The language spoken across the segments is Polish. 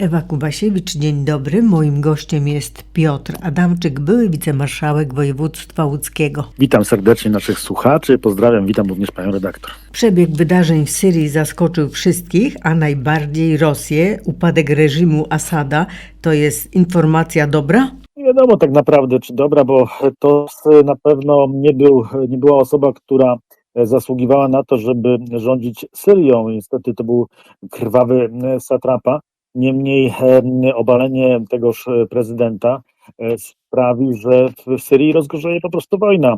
Ewa Kubasiewicz, dzień dobry. Moim gościem jest Piotr Adamczyk, były wicemarszałek województwa łódzkiego. Witam serdecznie naszych słuchaczy, pozdrawiam, witam również panią redaktor. Przebieg wydarzeń w Syrii zaskoczył wszystkich, a najbardziej Rosję. Upadek reżimu Asada to jest informacja dobra? Nie wiadomo tak naprawdę, czy dobra, bo to na pewno nie, był, nie była osoba, która zasługiwała na to, żeby rządzić Syrią. Niestety to był krwawy satrapa. Niemniej obalenie tegoż prezydenta sprawi, że w Syrii rozgorzeje po prostu wojna.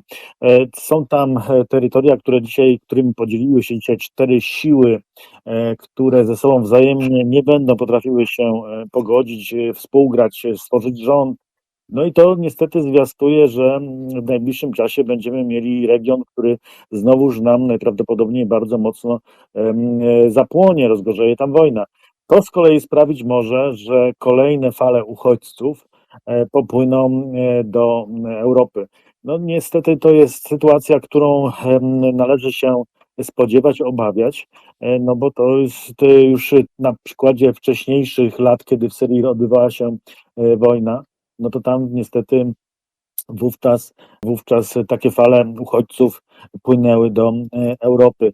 Są tam terytoria, które dzisiaj, którymi podzieliły się dzisiaj cztery siły, które ze sobą wzajemnie nie będą potrafiły się pogodzić, współgrać, stworzyć rząd. No i to niestety zwiastuje, że w najbliższym czasie będziemy mieli region, który znowuż nam najprawdopodobniej bardzo mocno zapłonie, rozgorzeje tam wojna. To z kolei sprawić może, że kolejne fale uchodźców popłyną do Europy. No niestety to jest sytuacja, którą należy się spodziewać, obawiać, no bo to jest już na przykładzie wcześniejszych lat, kiedy w Syrii odbywała się wojna, no to tam niestety wówczas, wówczas takie fale uchodźców płynęły do Europy.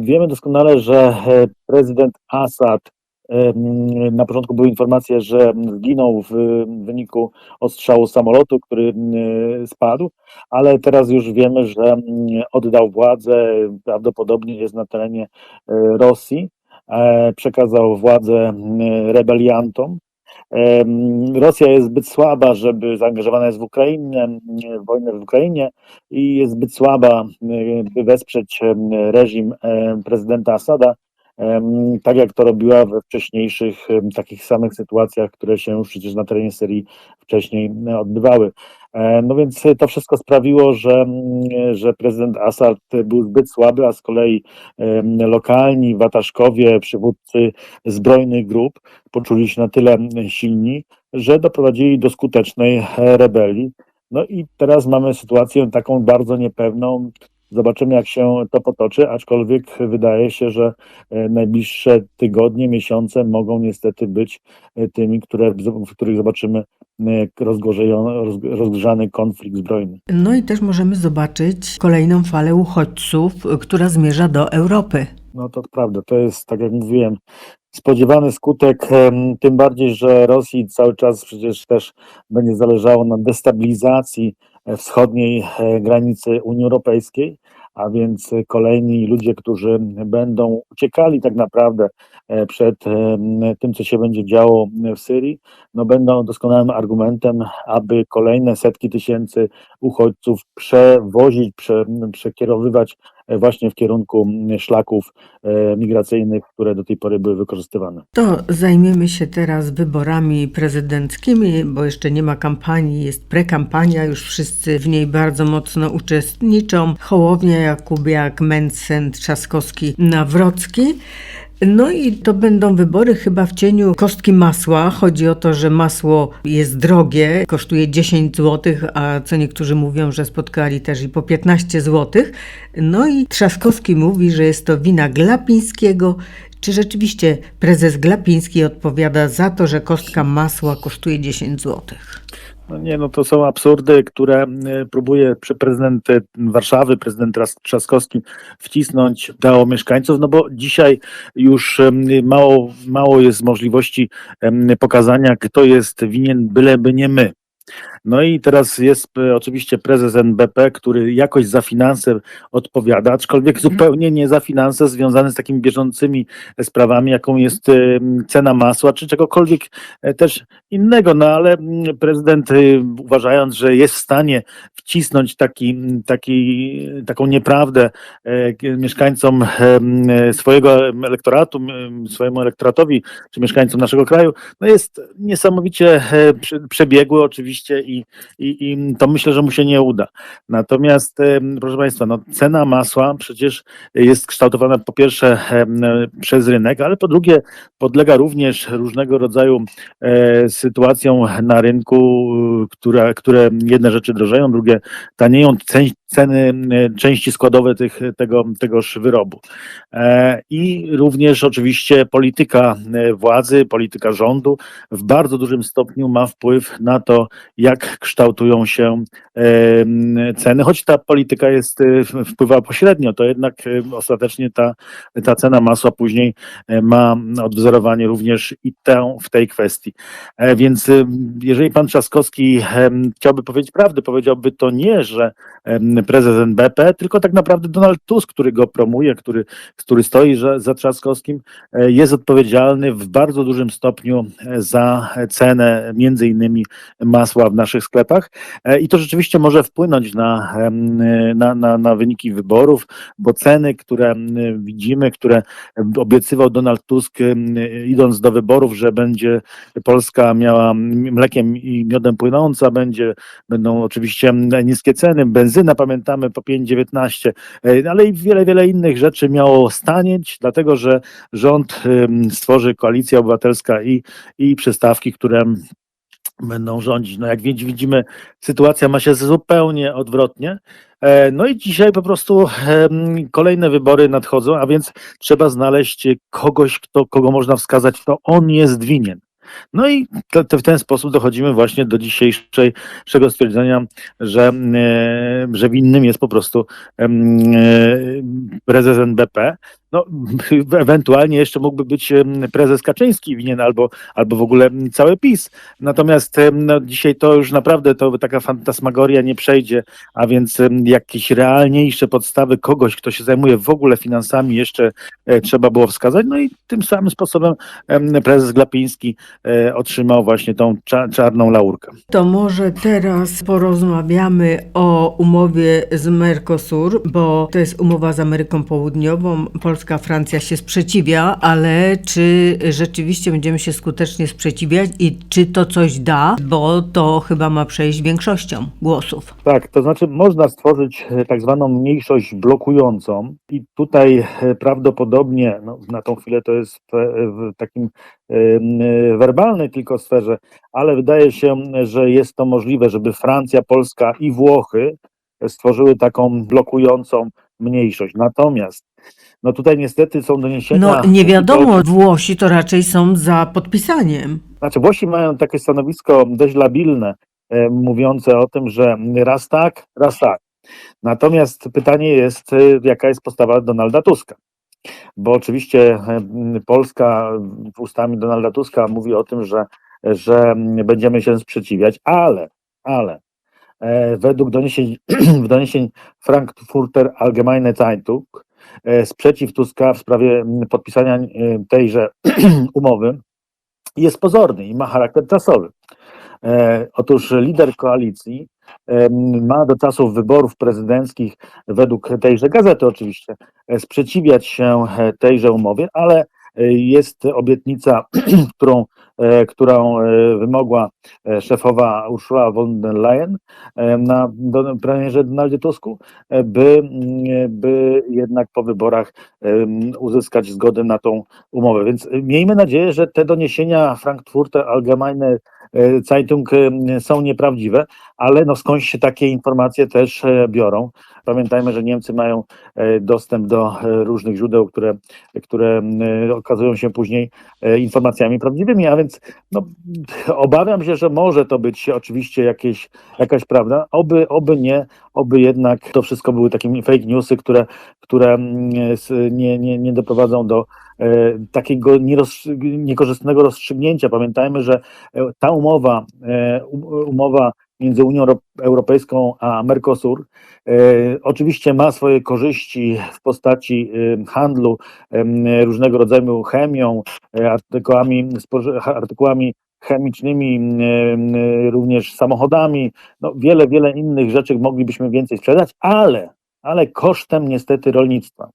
Wiemy doskonale, że prezydent Assad na początku były informacje, że zginął w wyniku ostrzału samolotu, który spadł, ale teraz już wiemy, że oddał władzę, prawdopodobnie jest na terenie Rosji, przekazał władzę rebeliantom. Rosja jest zbyt słaba, żeby zaangażowana jest w Ukrainę, w wojnę w Ukrainie i jest zbyt słaba, by wesprzeć reżim prezydenta Asada, tak jak to robiła we wcześniejszych takich samych sytuacjach, które się już przecież na terenie Syrii wcześniej odbywały. No więc to wszystko sprawiło, że, że prezydent Assad był zbyt słaby, a z kolei lokalni wataszkowie, przywódcy zbrojnych grup poczuli się na tyle silni, że doprowadzili do skutecznej rebelii. No i teraz mamy sytuację taką bardzo niepewną, Zobaczymy, jak się to potoczy, aczkolwiek wydaje się, że najbliższe tygodnie, miesiące mogą niestety być tymi, które, w których zobaczymy rozgrzany konflikt zbrojny. No i też możemy zobaczyć kolejną falę uchodźców, która zmierza do Europy. No to prawda, to jest, tak jak mówiłem, spodziewany skutek, tym bardziej, że Rosji cały czas przecież też będzie zależało na destabilizacji wschodniej granicy Unii Europejskiej, a więc kolejni ludzie, którzy będą uciekali tak naprawdę przed tym, co się będzie działo w Syrii, no będą doskonałym argumentem, aby kolejne setki tysięcy uchodźców przewozić, prze, przekierowywać właśnie w kierunku szlaków migracyjnych, które do tej pory były wykorzystywane. To zajmiemy się teraz wyborami prezydenckimi, bo jeszcze nie ma kampanii, jest prekampania, już wszyscy w niej bardzo mocno uczestniczą. Hołownia, Jakubiak, Mencen, Trzaskowski, Nawrocki. No i to będą wybory chyba w cieniu kostki masła. Chodzi o to, że masło jest drogie, kosztuje 10 zł, a co niektórzy mówią, że spotkali też i po 15 zł. No i Trzaskowski mówi, że jest to wina Glapińskiego. Czy rzeczywiście prezes Glapiński odpowiada za to, że kostka masła kosztuje 10 zł? No nie, no to są absurdy, które próbuje prezydent Warszawy, prezydent Trzaskowski wcisnąć do mieszkańców, no bo dzisiaj już mało, mało jest możliwości pokazania, kto jest winien, byleby nie my. No i teraz jest oczywiście prezes NBP, który jakoś za finanse odpowiada, aczkolwiek zupełnie nie za finanse związane z takimi bieżącymi sprawami, jaką jest cena masła, czy czegokolwiek też innego. No ale prezydent uważając, że jest w stanie wcisnąć taki, taki, taką nieprawdę mieszkańcom swojego elektoratu, swojemu elektoratowi, czy mieszkańcom naszego kraju, no jest niesamowicie przebiegły oczywiście i, i, i to myślę, że mu się nie uda. Natomiast, em, proszę Państwa, no, cena masła przecież jest kształtowana po pierwsze em, przez rynek, ale po drugie podlega również różnego rodzaju e, sytuacjom na rynku, które jedne rzeczy drożeją, drugie tanieją, cen, ceny e, części składowe tych, tego, tegoż wyrobu. E, I również oczywiście polityka e, władzy, polityka rządu w bardzo dużym stopniu ma wpływ na to, jak kształtują się ceny, choć ta polityka jest, e, wpływa pośrednio, to jednak e, ostatecznie ta, ta cena masła później e, ma odwzorowanie również i tę w tej kwestii. Więc jeżeli pan Trzaskowski chciałby powiedzieć prawdę, powiedziałby to nie, że prezes NBP, tylko tak naprawdę Donald Tusk, który go promuje, który, który stoi za, za Trzaskowskim, jest odpowiedzialny w bardzo dużym stopniu za cenę między innymi masła w naszych sklepach. E, i to rzeczywiście może wpłynąć na, na, na, na wyniki wyborów, bo ceny, które widzimy, które obiecywał Donald Tusk idąc do wyborów, że będzie Polska miała mlekiem i miodem płynąca, będzie, będą oczywiście niskie ceny, benzyna pamiętamy po 5,19, e, ale i wiele, wiele innych rzeczy miało stanieć, dlatego że rząd stworzy koalicja obywatelska i, i przystawki, które będą rządzić. No jak widz- widzimy, sytuacja ma się zupełnie odwrotnie. E, No i dzisiaj po prostu kolejne wybory nadchodzą, a więc trzeba znaleźć kogoś, kto, kogo można wskazać, to on jest winien. No i w ten sposób dochodzimy właśnie do dzisiejszego stwierdzenia, że, e, że winnym jest po prostu e, prezes NBP. No, ewentualnie jeszcze mógłby być prezes Kaczyński winien albo, albo w ogóle cały PiS. Natomiast no, dzisiaj to już naprawdę to taka fantasmagoria nie przejdzie, a więc jakieś realniejsze podstawy kogoś, kto się zajmuje w ogóle finansami jeszcze e, trzeba było wskazać. No i tym samym sposobem em, prezes Glapiński e, otrzymał właśnie tą cza, czarną laurkę. To może teraz porozmawiamy o umowie z Mercosur, bo to jest umowa z Ameryką Południową. Polska, Francja się sprzeciwia, ale czy rzeczywiście będziemy się skutecznie sprzeciwiać i czy to coś da, bo to chyba ma przejść większością głosów. Tak, to znaczy można stworzyć e, tak zwaną mniejszość blokującą i tutaj e, prawdopodobnie, no, na tą chwilę to jest w, w takim e, e, werbalnej tylko sferze, ale wydaje się, że jest to możliwe, żeby Francja, Polska i Włochy stworzyły taką blokującą mniejszość. Natomiast no tutaj niestety są doniesienia... No nie wiadomo, Włosi to raczej są za podpisaniem. Znaczy Włosi mają takie stanowisko dość labilne, e, mówiące o tym, że raz tak, raz tak. Natomiast pytanie jest, e, jaka jest postawa Donalda Tuska. Bo oczywiście e, Polska w ustami Donalda Tuska mówi o tym, że, że będziemy się sprzeciwiać, ale, ale e, według doniesień, doniesień Frankfurter Allgemeine Zeitung sprzeciw Tuska w sprawie podpisania e, tejże umowy jest pozorny i ma charakter czasowy. E, otóż lider koalicji ma do czasów wyborów prezydenckich, według tejże gazety oczywiście, e, sprzeciwiać się e, tejże umowie, ale e, jest obietnica, którą, e, którą e, wymogła e, szefowa Ursula von der Leyen e, na premierze Donaldzie Tusku, e, by, mm, by jednak po wyborach uzyskać zgodę na tą umowę. Więc e, miejmy nadzieję, że te doniesienia Frankfurter Allgemeine e, Zeitung e, są nieprawdziwe, ale no skądś się takie informacje też e, biorą. Pamiętajmy, że Niemcy mają e, dostęp do e, różnych źródeł, które, które e, okazują się później informacjami prawdziwymi, a więc no, obawiam się, że może to być oczywiście jakieś, jakaś prawda, oby, oby nie, oby jednak to wszystko były takie fake newsy, które, które mm, nie, nie, nie doprowadzą do takiego niekorzystnego rozstrzygnięcia. Pamiętajmy, że ta umowa, um- umowa między Unią Euro- Europejską a Mercosur e, oczywiście ma swoje korzyści w postaci e, handlu em, różnego rodzaju chemią, e, artykułami, artykułami chemicznymi, em, e, również samochodami, no wiele, wiele innych rzeczy moglibyśmy więcej sprzedać, ale, ale kosztem niestety rolnictwa.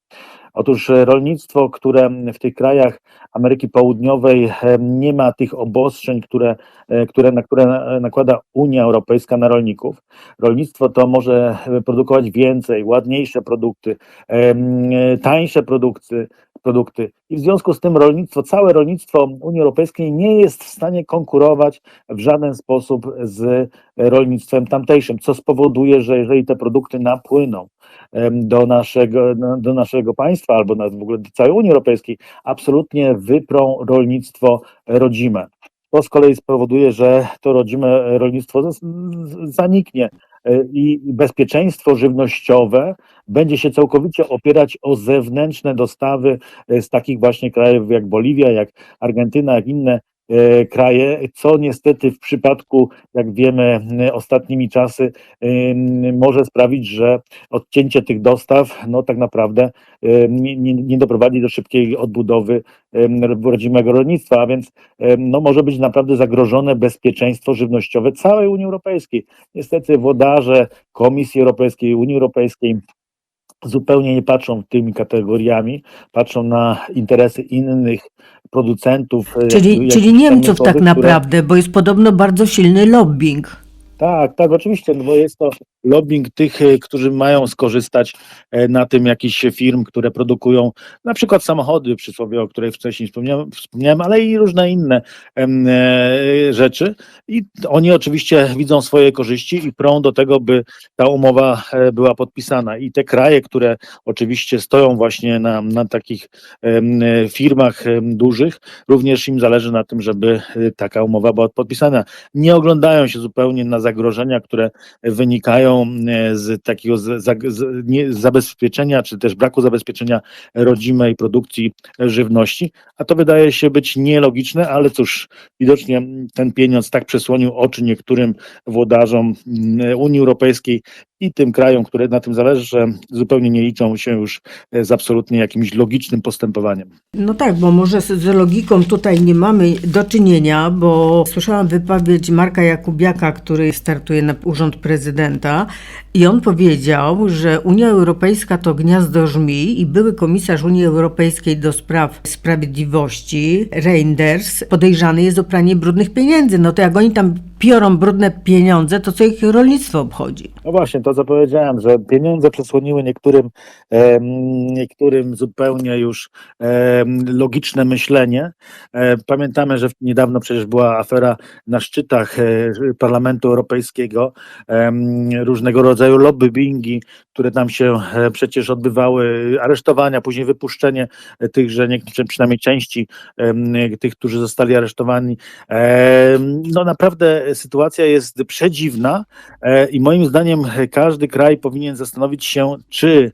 Otóż e, rolnictwo, które w tych krajach Ameryki Południowej e, nie ma tych obostrzeń, które, e, które, na które na- nakłada Unia Europejska na rolników. Rolnictwo to może produkować więcej, ładniejsze produkty, tańsze produkty, produkty. I w związku z tym rolnictwo, całe rolnictwo Unii Europejskiej nie jest w stanie konkurować w żaden sposób z rolnictwem tamtejszym, co spowoduje, że jeżeli te produkty napłyną do naszego, do naszego państwa albo nawet w ogóle do całej Unii Europejskiej, absolutnie wyprą rolnictwo rodzime. To z kolei spowoduje, że to rodzime rolnictwo zaniknie i bezpieczeństwo żywnościowe będzie się całkowicie opierać o zewnętrzne dostawy e, z takich właśnie krajów jak Boliwia, jak Argentyna, jak inne e, kraje, co niestety w przypadku, jak wiemy, e, ostatnimi czasy em, może sprawić, że odcięcie tych dostaw, no tak naprawdę nie, nie, doprowadzi do szybkiej odbudowy rodzimego rolnictwa, a więc no, może być naprawdę zagrożone bezpieczeństwo żywnościowe całej Unii Europejskiej. Niestety włodarze Komisji Europejskiej, Unii Europejskiej zupełnie nie patrzą tymi kategoriami, patrzą na interesy innych producentów. e, Czyli, czyli Niemców tak które- naprawdę, bo jest podobno bardzo silny lobbying. Tak, tak, oczywiście, no bo jest to lobbying tych, e, którzy mają skorzystać e, na tym jakichś firm, które produkują na przykład samochody przysłowie, o której wcześniej wspomniałem, wspomniałem ale i różne inne e, rzeczy. I oni oczywiście widzą swoje korzyści i prą do tego, by ta umowa e, była podpisana. I te kraje, które oczywiście stoją właśnie na, na takich firmach dużych, również im zależy na tym, żeby taka umowa była podpisana nie oglądają się zupełnie na zagrożenia, które wynikają e, z takiego zabezpieczenia, czy też braku zabezpieczenia rodzimej produkcji żywności, a to wydaje się być nielogiczne, ale cóż, widocznie ten pieniądz tak przesłonił oczy niektórym włodarzom mm, Unii Europejskiej i tym krajom, które na tym zależy, że zupełnie nie liczą się już z absolutnie jakimś logicznym postępowaniem. No tak, bo może z logiką tutaj nie mamy do czynienia, bo słyszałam wypowiedź Marka Jakubiaka, który startuje na urząd prezydenta i on powiedział, że Unia Europejska to gniazdo żmi i były komisarz Unii Europejskiej do spraw sprawiedliwości, Reinders, podejrzany jest o pranie brudnych pieniędzy. No to jak oni tam piorą brudne pieniądze, to co ich rolnictwo obchodzi? No właśnie, to co powiedziałem, że pieniądze przesłoniły niektórym, em, niektórym zupełnie już em, logiczne myślenie. E, pamiętamy, że niedawno przecież była afera na szczytach e, Parlamentu Europejskiego, em, różnego rodzaju lobbyingi, które tam się e, przecież odbywały, aresztowania, później wypuszczenie e, tychże, nie, przynajmniej części em, tych, którzy zostali aresztowani. Em, No naprawdę sytuacja jest przedziwna. E, I moim zdaniem każdy kraj powinien zastanowić się, czy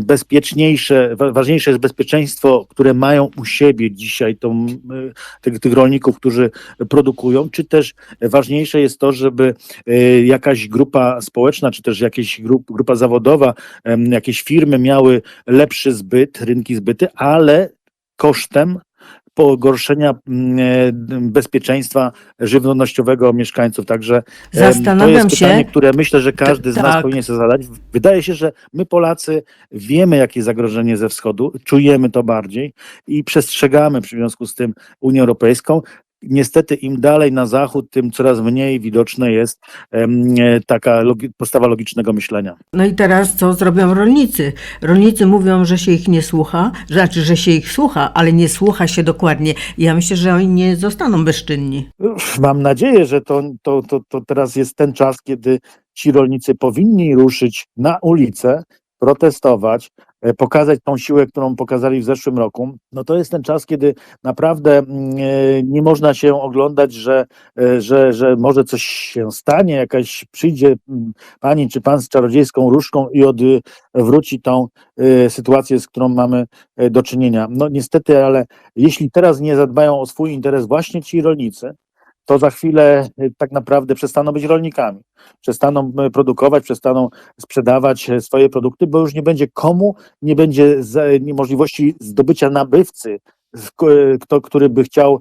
bezpieczniejsze, wa- ważniejsze jest bezpieczeństwo, które mają u siebie dzisiaj tą, tych, tych rolników, którzy produkują, czy też ważniejsze jest to, żeby e, jakaś grupa społeczna, czy też jakaś grup, grupa zawodowa, jakieś firmy miały lepszy zbyt, rynki zbyty, ale kosztem pogorszenia mm, e, bezpieczeństwa żywnościowego mieszkańców. Także to Zastanawiam jest pytanie, się, które myślę, że każdy z nas tak. powinien sobie zadać. Wydaje się, że my Polacy wiemy, jakie zagrożenie ze wschodu, czujemy to bardziej i przestrzegamy w związku z tym Unię Europejską. Niestety im dalej na zachód, tym coraz mniej widoczna jest e, taka logi- postawa logicznego myślenia. No i teraz co zrobią rolnicy? Rolnicy mówią, że się ich nie słucha, znaczy, że się ich słucha, ale nie słucha się dokładnie. Ja myślę, że oni nie zostaną bezczynni. Mam nadzieję, że to, to, to, to teraz jest ten czas, kiedy ci rolnicy powinni ruszyć na ulicę, protestować, pokazać tą siłę, którą pokazali w zeszłym roku. No to jest ten czas, kiedy naprawdę mm, e, nie można się oglądać, że, e, że, że może coś się stanie, jakaś przyjdzie mm, pani czy pan z czarodziejską różdżką i odwróci tą e, sytuację, z którą mamy e, do czynienia. No niestety, ale jeśli teraz nie zadbają o swój interes właśnie ci rolnicy, to za chwilę y, tak naprawdę przestaną być rolnikami. Przestaną y, produkować, przestaną sprzedawać e, swoje produkty, bo już nie będzie komu, nie będzie możliwości zdobycia nabywcy, kto, który by chciał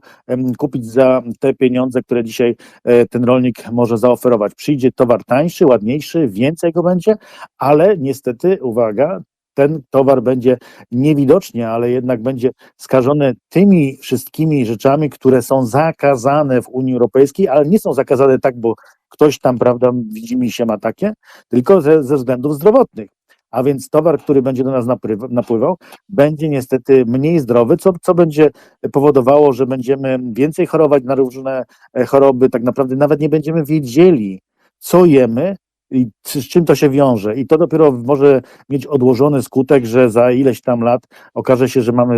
kupić za te pieniądze, które dzisiaj e, ten rolnik może zaoferować. Przyjdzie towar tańszy, ładniejszy, więcej go będzie, ale niestety, uwaga, ten towar będzie niewidocznie, ale jednak będzie skażony tymi wszystkimi rzeczami, które są zakazane w Unii Europejskiej, ale nie są zakazane tak, bo ktoś tam, prawda, widzi mi się ma takie, tylko ze, ze względów zdrowotnych. A więc towar, który będzie do nas napływa- napływał, będzie niestety mniej zdrowy, co, co będzie powodowało, że będziemy więcej chorować na różne e, choroby. Tak naprawdę nawet nie będziemy wiedzieli, co jemy i z czym to się wiąże. I to dopiero może mieć odłożony skutek, że za ileś tam lat okaże się, że mamy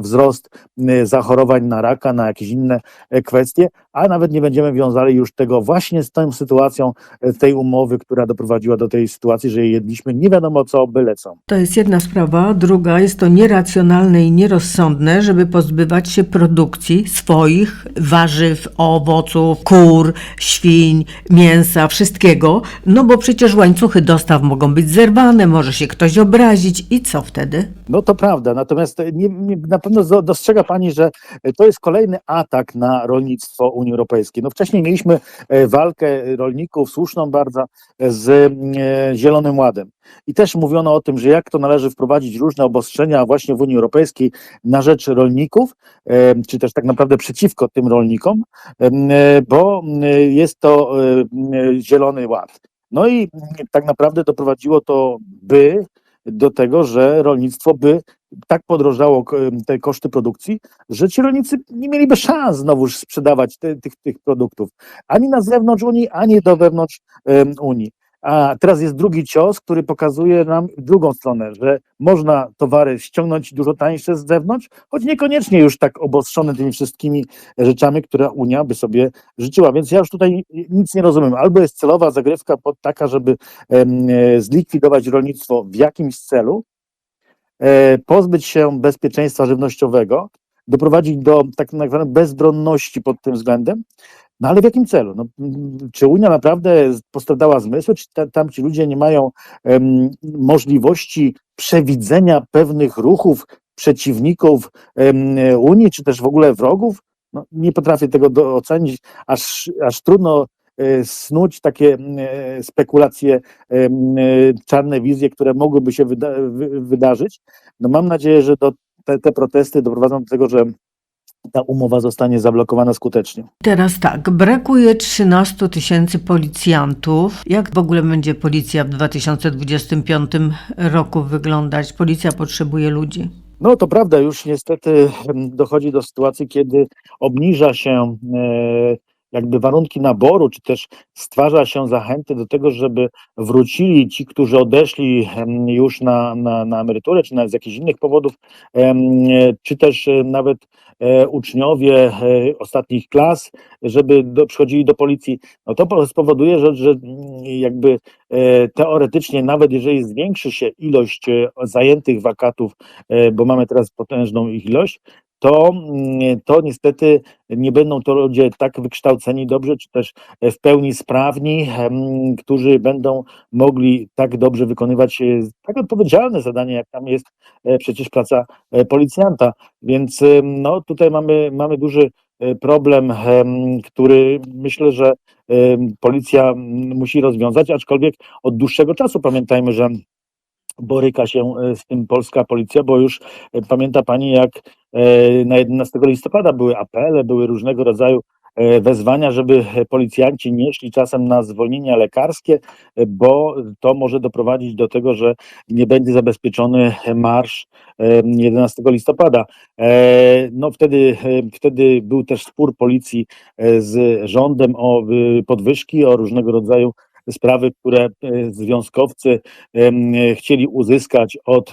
wzrost y, zachorowań na raka, na jakieś inne e, kwestie, a nawet nie będziemy wiązali już tego właśnie z tą sytuacją e, tej umowy, która doprowadziła do tej sytuacji, że jedliśmy nie wiadomo co, byle co. To jest jedna sprawa. Druga jest to nieracjonalne i nierozsądne, żeby pozbywać się produkcji swoich warzyw, owoców, kur, świń, mięsa, wszystkiego. No bo przecież łańcuchy dostaw mogą być zerwane, może się ktoś obrazić i co wtedy? No to prawda, natomiast nie, nie, na pewno dostrzega Pani, że to jest kolejny atak na rolnictwo Unii Europejskiej. No wcześniej mieliśmy e, walkę rolników, słuszną bardzo, e, z e, Zielonym Ładem. I też mówiono o tym, że jak to należy wprowadzić różne obostrzenia właśnie w Unii Europejskiej na rzecz rolników, czy też tak naprawdę przeciwko tym rolnikom, bo jest to Zielony Ład. No i tak naprawdę doprowadziło to by do tego, że rolnictwo by tak podrożało te koszty produkcji, że ci rolnicy nie mieliby szans znowuż sprzedawać te, tych, tych produktów ani na zewnątrz Unii, ani do wewnątrz Unii. A teraz jest drugi cios, który pokazuje nam drugą stronę, że można towary ściągnąć dużo tańsze z zewnątrz, choć niekoniecznie już tak obostrzone tymi wszystkimi rzeczami, które Unia by sobie życzyła. Więc ja już tutaj nic nie rozumiem. Albo jest celowa zagrywka pod taka, żeby e, zlikwidować rolnictwo w jakimś celu, pozbyć się bezpieczeństwa żywnościowego, doprowadzić do tak zwanej bezbronności pod tym względem. No ale w jakim celu? No, czy Unia naprawdę postradała zmysły, czy ta, tam ci ludzie nie mają em, możliwości przewidzenia pewnych ruchów przeciwników em, Unii, czy też w ogóle wrogów? No, nie potrafię tego do, ocenić, aż, aż trudno e, snuć takie e, spekulacje, e, czarne wizje, które mogłyby się wyda wy wydarzyć. No mam nadzieję, że do, te, te protesty doprowadzą do tego, że ta umowa zostanie zablokowana skutecznie. Teraz tak, brakuje 13 tysięcy policjantów. Jak w ogóle będzie policja w 2025 roku wyglądać? Policja potrzebuje ludzi. No to prawda, już niestety dochodzi do sytuacji, kiedy obniża się e, jakby warunki naboru, czy też stwarza się zachęty do tego, żeby wrócili ci, którzy odeszli już na, na, na emeryturę, czy na, z jakichś innych powodów, czy też e, nawet e, uczniowie e, ostatnich klas, żeby do, przychodzili do policji. No to po- spowoduje, że, że mm, jakby teoretycznie, nawet jeżeli zwiększy się ilość zajętych wakatów, bo mamy teraz potężną ich ilość, to, mm, to niestety nie będą to ludzie tak wykształceni dobrze, czy też e, w pełni sprawni, którzy będą mogli tak dobrze wykonywać e, tak odpowiedzialne zadanie, jak tam jest e, przecież praca policjanta. Więc no, tutaj mamy, mamy duży problem, em, który myślę, że policja mm, musi rozwiązać, aczkolwiek od dłuższego czasu pamiętajmy, że boryka się e, z tym polska policja, bo już e, pamięta pani, jak e, na 11 listopada były apele, były różnego rodzaju wezwania, żeby policjanci nie szli czasem na zwolnienia lekarskie, bo to może doprowadzić do tego, że nie będzie zabezpieczony marsz e, 11 listopada. No wtedy, wtedy był też spór policji z rządem o podwyżki, o różnego rodzaju sprawy, które e, związkowcy chcieli uzyskać od,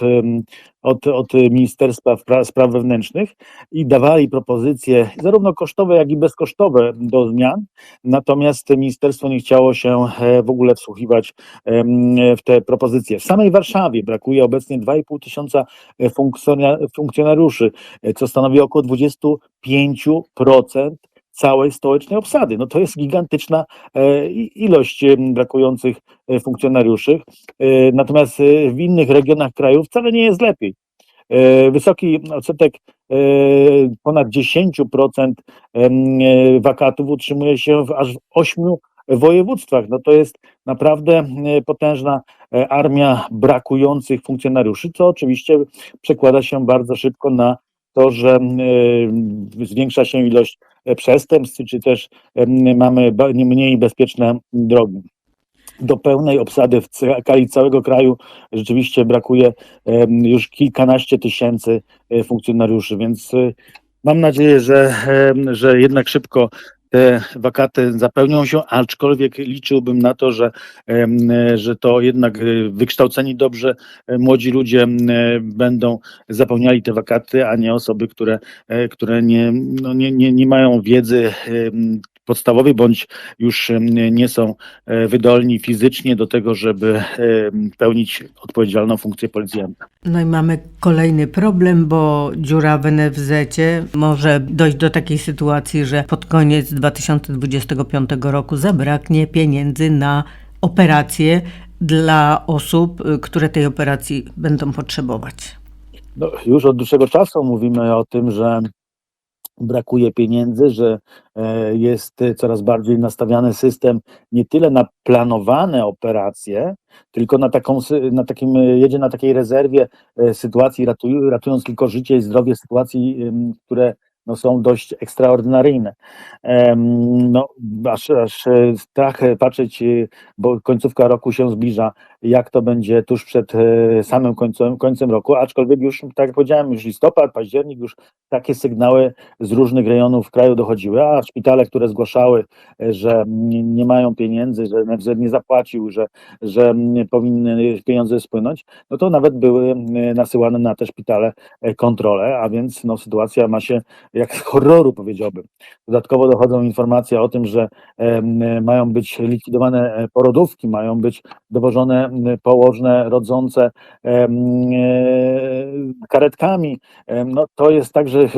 od, od Ministerstwa Pra- Spraw Wewnętrznych i dawali propozycje zarówno kosztowe, jak i bezkosztowe do zmian. Natomiast ministerstwo nie chciało się e, w ogóle wsłuchiwać w te propozycje. W samej Warszawie brakuje obecnie 2,5 tysiąca e, funkcjonariuszy, co stanowi około 25% całej stołecznej obsady. No to jest gigantyczna e, ilość em, brakujących e, funkcjonariuszy. E, Natomiast e, w innych regionach kraju wcale nie jest lepiej. E, Wysoki odsetek e, ponad 10% em, e, wakatów utrzymuje się w aż w 8 województwach. No to jest naprawdę e, potężna e, armia brakujących funkcjonariuszy, co oczywiście przekłada się bardzo szybko na to, że e, zwiększa się ilość e, przestępstw, czy też mamy mniej bezpieczne drogi. Do pełnej obsady w skali całego kraju rzeczywiście brakuje już kilkanaście tysięcy e, funkcjonariuszy, więc e, mam nadzieję, że, że jednak szybko te wakaty zapełnią się, aczkolwiek liczyłbym na to, że, że to jednak e, wykształceni dobrze e, młodzi ludzie e, będą zapełniali te wakaty, a nie osoby, które, e, które nie, no nie, nie, nie mają wiedzy podstawowej, bądź już nie są wydolni fizycznie do tego, żeby pełnić odpowiedzialną funkcję policjanta. No i mamy kolejny problem, bo dziura w NFZ może dojść do takiej sytuacji, że pod koniec 2025 roku zabraknie pieniędzy na operacje dla osób, y, które tej operacji będą potrzebować. No, już od dłuższego czasu mówimy o tym, że brakuje pieniędzy, że e, jest coraz bardziej nastawiany system nie tyle na planowane operacje, tylko na taką, na takim, e, jedzie na takiej rezerwie e, sytuacji, ratuj, ratując tylko życie i zdrowie sytuacji, które no, są dość ekstraordynaryjne. No, aż, aż e, strach e, patrzeć, e, bo końcówka roku się zbliża, jak to będzie tuż przed samym końcem, końcem roku, aczkolwiek już, tak jak powiedziałem, już listopad, październik, już takie sygnały z różnych rejonów kraju dochodziły, a szpitale, które zgłaszały, że nie, mają pieniędzy, że NFZ nie zapłacił, że, że powinny pieniądze spłynąć, no to nawet były nasyłane na te szpitale kontrole, a więc no, sytuacja ma się jak z horroru powiedziałbym. Dodatkowo dochodzą informacje o tym, że em, mają być likwidowane e, porodówki, mają być dowożone położne rodzące e, karetkami. No, to jest tak, że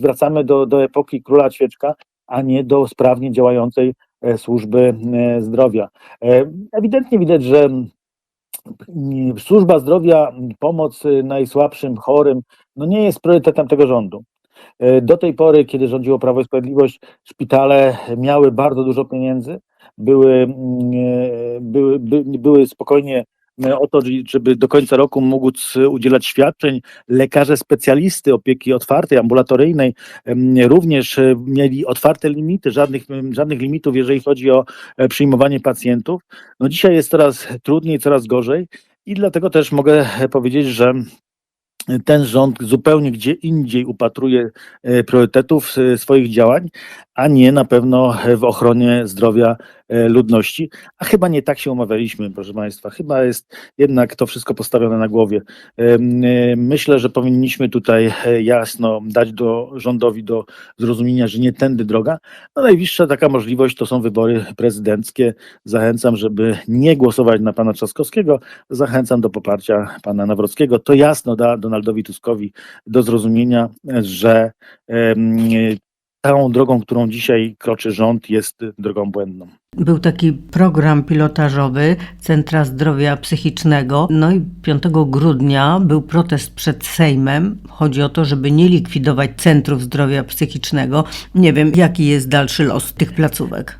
wracamy do, do epoki króla Ćwieczka, a nie do sprawnie działającej e, służby e, zdrowia. E, Ewidentnie widać, że służba zdrowia, pomoc najsłabszym, chorym, no nie jest priorytetem tego rządu. E, Do tej pory, kiedy rządziło Prawo i Sprawiedliwość, szpitale miały bardzo dużo pieniędzy, były, mm, były, by, były spokojnie e, o to, żeby do końca roku móc udzielać świadczeń. Lekarze specjalisty opieki otwartej, ambulatoryjnej em, również e, mieli otwarte limity, żadnych, em, żadnych limitów, jeżeli chodzi o przyjmowanie pacjentów. No dzisiaj jest coraz trudniej, coraz gorzej i dlatego też mogę powiedzieć, że ten rząd zupełnie gdzie indziej upatruje e, priorytetów e, swoich działań, a nie na pewno w ochronie zdrowia ludności. A chyba nie tak się umawialiśmy, proszę Państwa. Chyba jest jednak to wszystko postawione na głowie. E, Myślę, że powinniśmy tutaj e, jasno dać do rządowi do zrozumienia, że nie tędy droga. No najbliższa taka możliwość to są wybory prezydenckie. Zachęcam, żeby nie głosować na pana Trzaskowskiego. Zachęcam do poparcia pana Nawrockiego. To jasno da Donaldowi Tuskowi do zrozumienia, że tą drogą, którą dzisiaj kroczy rząd, jest drogą błędną. Był taki program pilotażowy Centra Zdrowia Psychicznego. No i 5 grudnia był protest przed Sejmem. Chodzi o to, żeby nie likwidować Centrów Zdrowia Psychicznego. Nie wiem, jaki jest dalszy los tych placówek.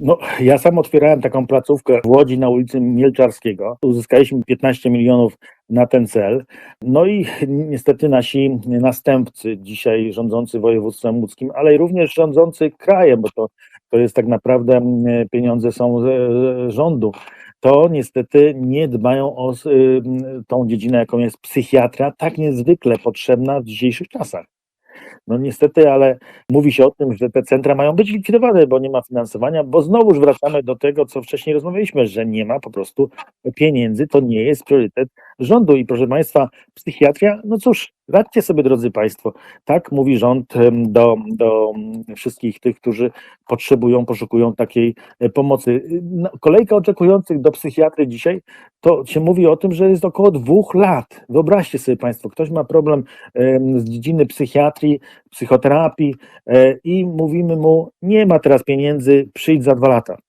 No, ja sam otwierałem taką placówkę w Łodzi na ulicy Mielczarskiego. Uzyskaliśmy 15 milionów na ten cel. No i niestety nasi następcy, dzisiaj rządzący województwem łódzkim, ale i również rządzący krajem, bo to, to jest tak naprawdę pieniądze są z rządu, to niestety nie dbają o y, tą dziedzinę, jaką jest psychiatria, tak niezwykle potrzebna w dzisiejszych czasach. No niestety, ale mówi się o tym, że te centra mają być likwidowane, bo nie ma finansowania, bo znowuż wracamy do tego, co wcześniej rozmawialiśmy, że nie ma po prostu pieniędzy, to nie jest priorytet rządu. I proszę Państwa, psychiatria, no cóż, radźcie sobie, drodzy Państwo, tak mówi rząd do, do mm, wszystkich tych, którzy potrzebują, poszukują takiej e, pomocy. No, Kolejka oczekujących do psychiatry dzisiaj, to się mówi o tym, że jest około dwóch lat. Wyobraźcie sobie Państwo, ktoś ma problem em, z dziedziny psychiatrii, psychoterapii e, i mówimy mu, nie ma teraz pieniędzy, przyjdź za dwa lata.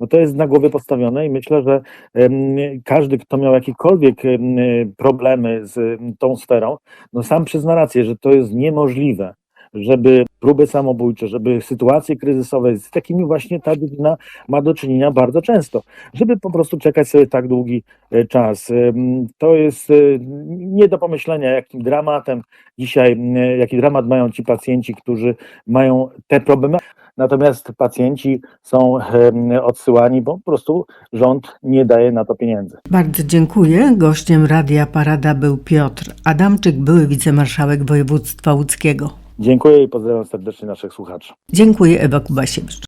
No to jest na głowie postawione i myślę, że każdy, kto miał jakiekolwiek em, problemy z tą sferą, no sam przyzna rację, że to jest niemożliwe, żeby próby samobójcze, żeby sytuacje kryzysowe, z takimi właśnie ta dziedzina ma do czynienia bardzo często, żeby po prostu czekać sobie tak długi e, czas. Ym, To jest e, nie do pomyślenia, jakim dramatem dzisiaj, jaki dramat mają ci pacjenci, którzy mają te problemy. Natomiast pacjenci są odsyłani, bo po prostu rząd nie daje na to pieniędzy. Bardzo dziękuję. Gościem Radia Parada był Piotr Adamczyk, były wicemarszałek województwa łódzkiego. Dziękuję i pozdrawiam serdecznie naszych słuchaczy. Dziękuję Ewa Kubasiewicz.